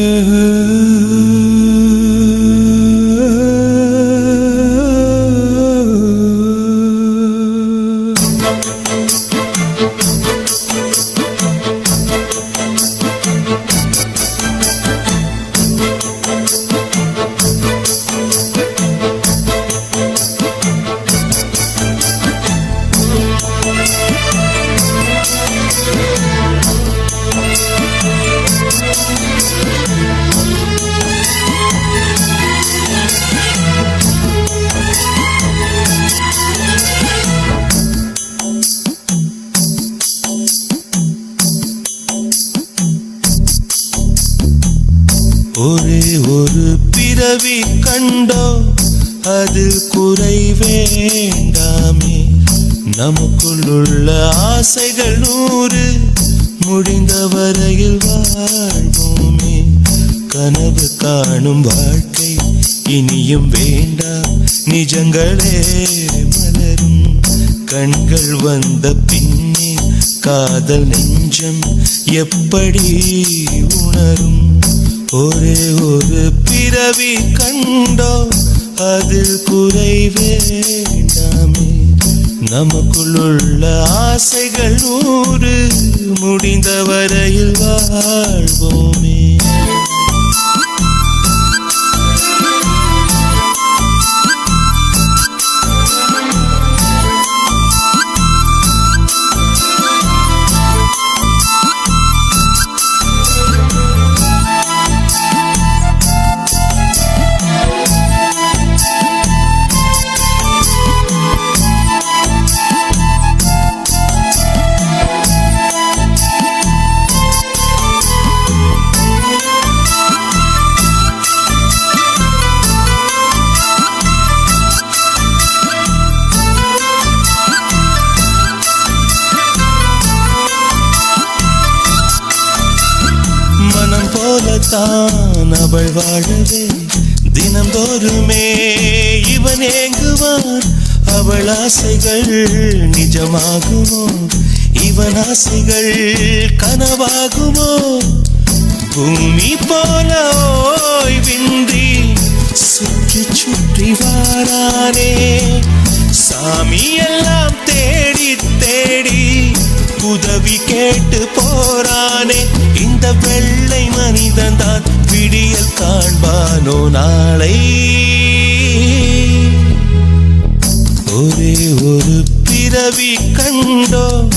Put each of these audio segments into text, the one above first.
heard ஒரே ஒரு பிறவி கண்டோ அது குறை வேண்டாமே. நமக்குள்ளுள்ள ஆசைகள் நூறு முடிந்த வரையில் வாழ்வோமே. கனவு காணும் வாழ்க்கை இனியும் வேண்டாம் நிஜங்களே மலரும். கண்கள் வந்த பின்னே காதல் நெஞ்சம் எப்படி உணரும்? ஒரே ஒரு பிறவி கண்டோம் அதில் குறை வேண்டாமே. நமக்குள்ளுள்ள ஆசைகள் நூறு முடிந்த வரையில் வாழ்வோம். தான் அவள் வாழவே. தினந்தோறுமே இவன் ஏங்குவான். அவள் ஆசைகள் நிஜமாகுமோ? இவன் ஆசைகள் கனவாகுமோ? பூமி போல விந்தி சுற்றி சுற்றி வாரானே. சாமி எல்லாம் தேடி தேடி உதவி கேட்டு போறானே. இந்த வெள்ளை மனிதன் தான் விடியல் காண்பானோ நாளை. ஒரே ஒரு பிறவி கண்டோ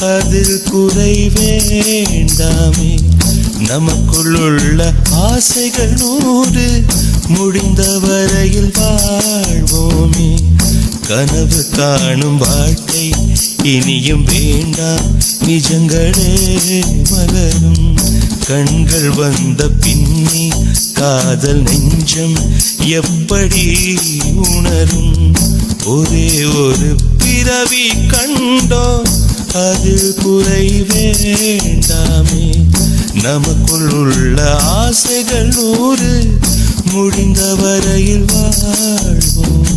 அதில் குறை வேண்டாமே. நமக்குள்ளுள்ள ஆசைகள் நூறு முடிந்த வரையில் வாழ்வோமே. கனவு காணும் வாழ்க்கை இனியும் வேண்டாம் நிஜங்களே மலரும். கண்கள் வந்த பின்னி காதல் நெஞ்சம் எப்படி உணரும்? ஒரே ஒரு பிறவி கண்டோ அது குறை வேண்டாமே. நமக்குள் உள்ள ஆசைகள் நூறு முடிந்த வரையில் வாழ்வோம்.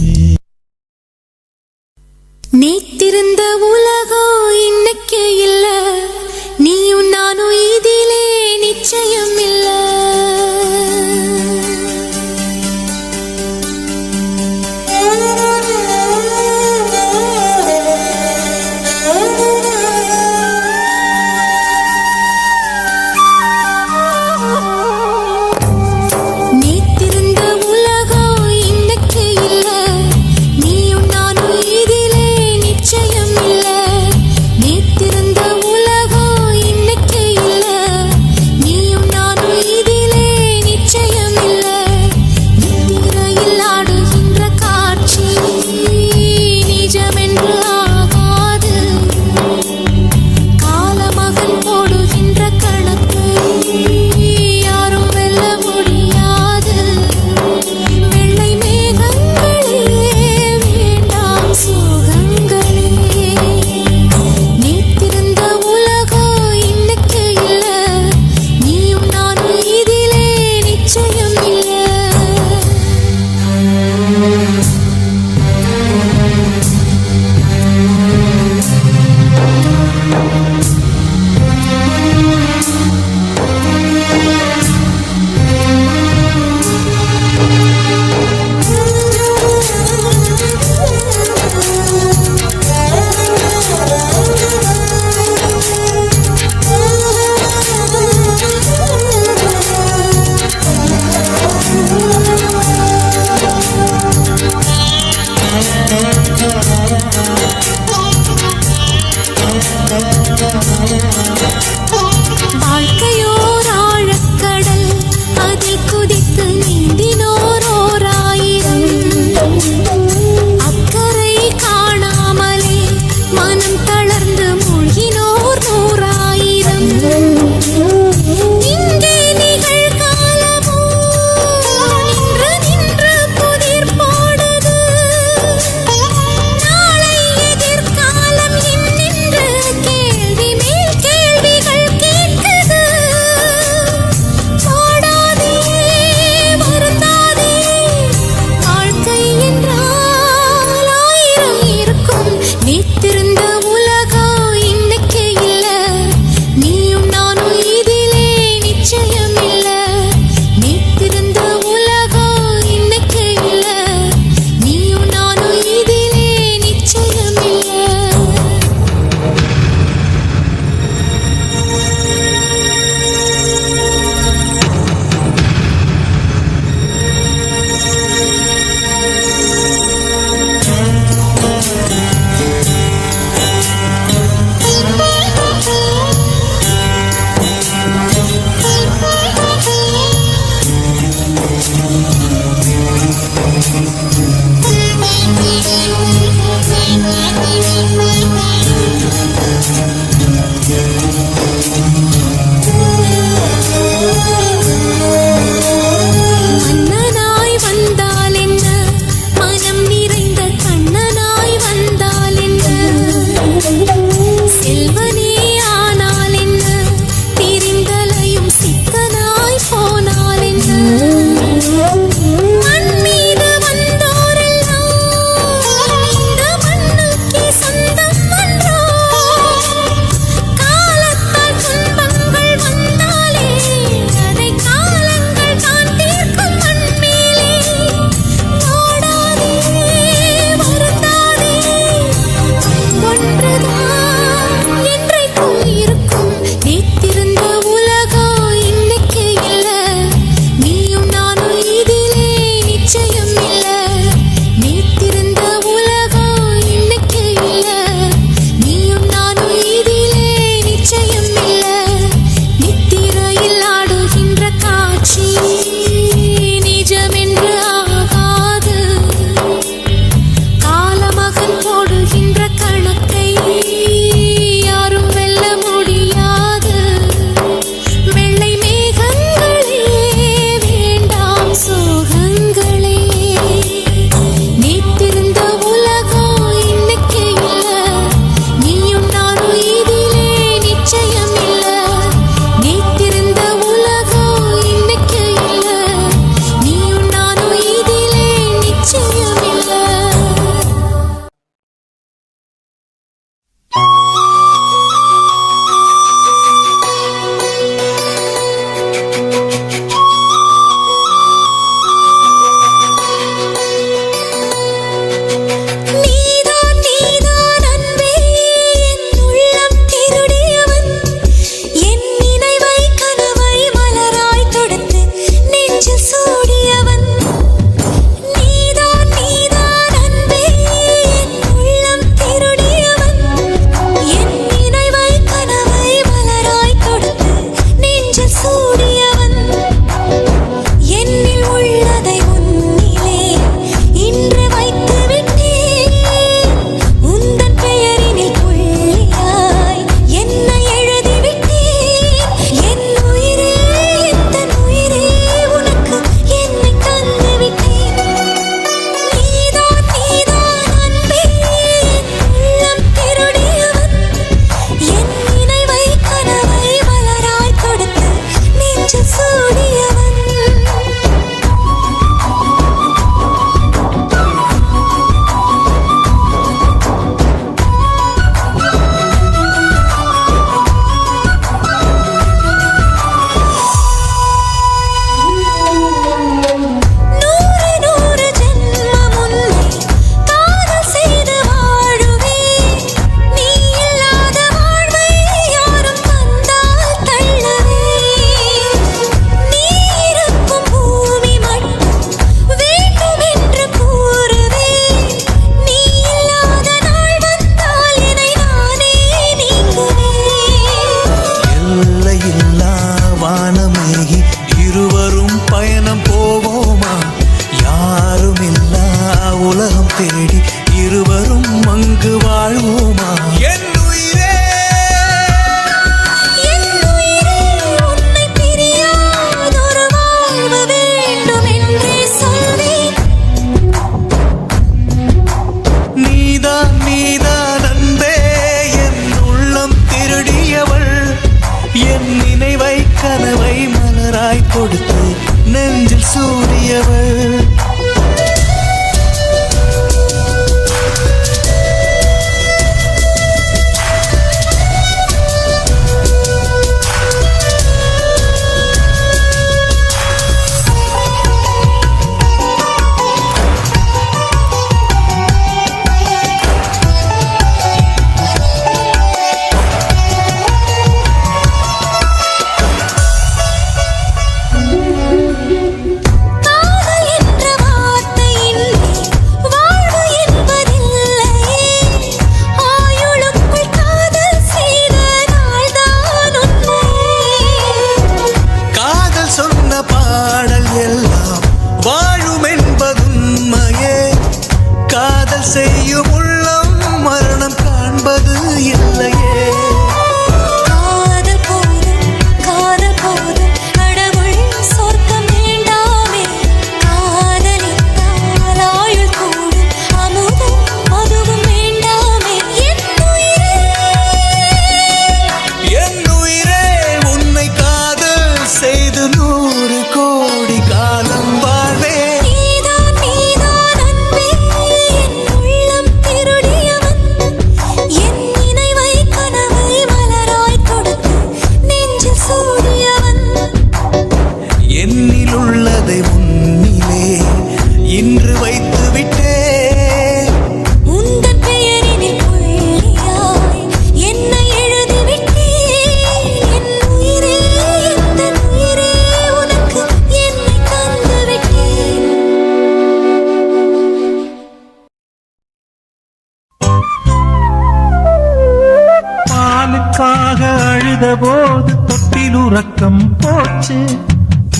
போச்சு.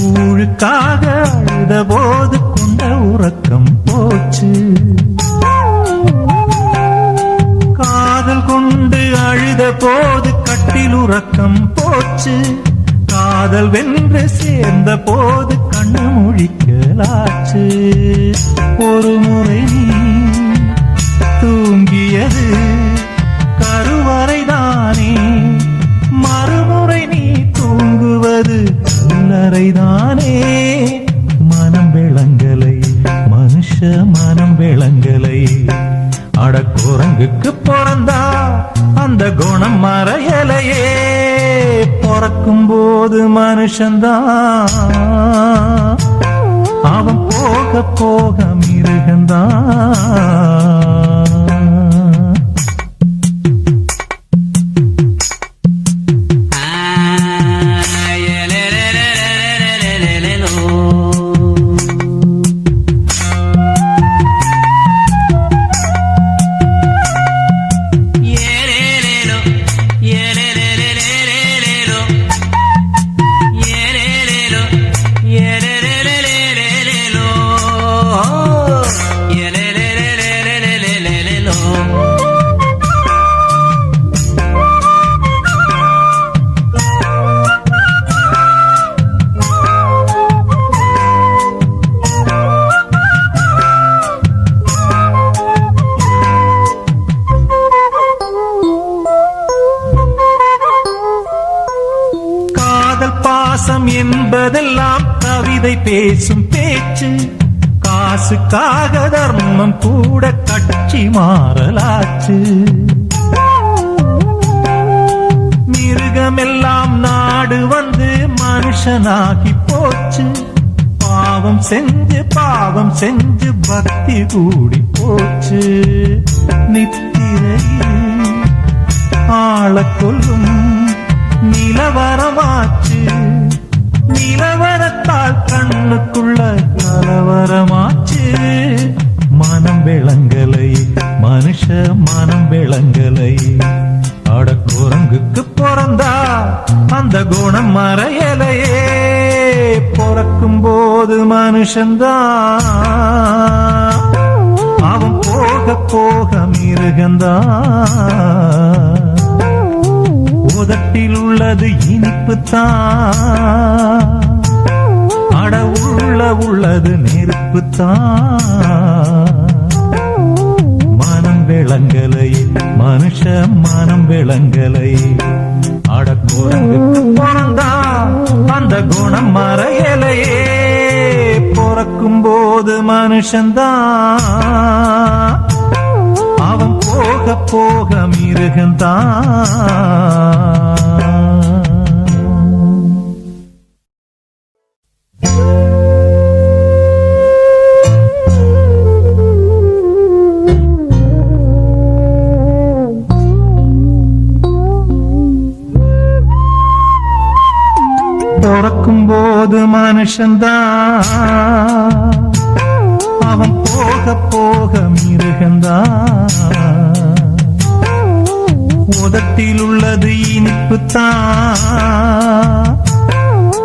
ஊழுக்காக அழுத போது கொண்ட உறக்கம் போச்சு. காதல் கொண்டு அழுத போது கட்டில் உறக்கம் போச்சு. காதல் வென்று சேர்ந்த போது கண்ணு முழிக்கலாச்சு. ஒரு முறை தூங்கியது வரைதானே மனம் விளங்கலை மனுஷ மனம் விளங்கலை அடக்குரங்குக்கு பிறந்தா அந்த குணம் மறையலையே. பிறக்கும் போது மனுஷன்தான். அவன் போக போக மிருகந்தான். காட்சி மாறலாச்சு. மிருகமெல்லாம் நாடு வந்து மனுஷனாகி போச்சு. பாவம் செஞ்சு பாவம் செஞ்சு பக்தி கூடி போச்சு. நித்திரையில் ஆள கொல்லும் நிலவரமாச்சு. நிலவரத்தால் கண்ணுக்குள்ள கலவரமாச்சு. மனம் விளங்கலை மனுஷ மனம் விளங்கலை. அட குரங்குக்கு பிறந்தா அந்த குணம் மறையலையே. பிறக்கும் போது மனுஷன்தான். அவன் போக போக மிருகந்தான். உதட்டில் உள்ளது இனிப்பு தான் அட உள்ள உள்ளது நெருப்பு தான் விளங்கலை மனுஷ மனம் விளங்கலை. அட பிறந்தா அந்த குணம் மறையலையே. பிறக்கும் போது மனுஷன்தான் அவன் போக போக மிருகந்தான் போது மனுஷந்தான் அவன் போக போக மிருகந்தான். உதத்தில் உள்ளது இனிப்புத்தான்.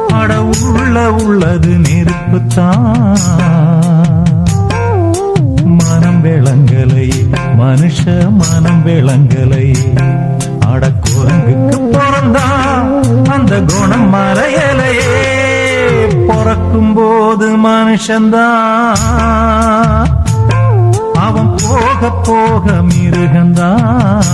அட உள்ள உள்ளது நெருப்புத்தான். மனம் விளங்கலை மனுஷ மனம் விளங்கலை. அட குரங்குக்கு பிறந்தா அந்த குணம் மறையலை. பிறக்கும் போது மனுஷந்தான் அவன் போக போக மிருகந்தான்.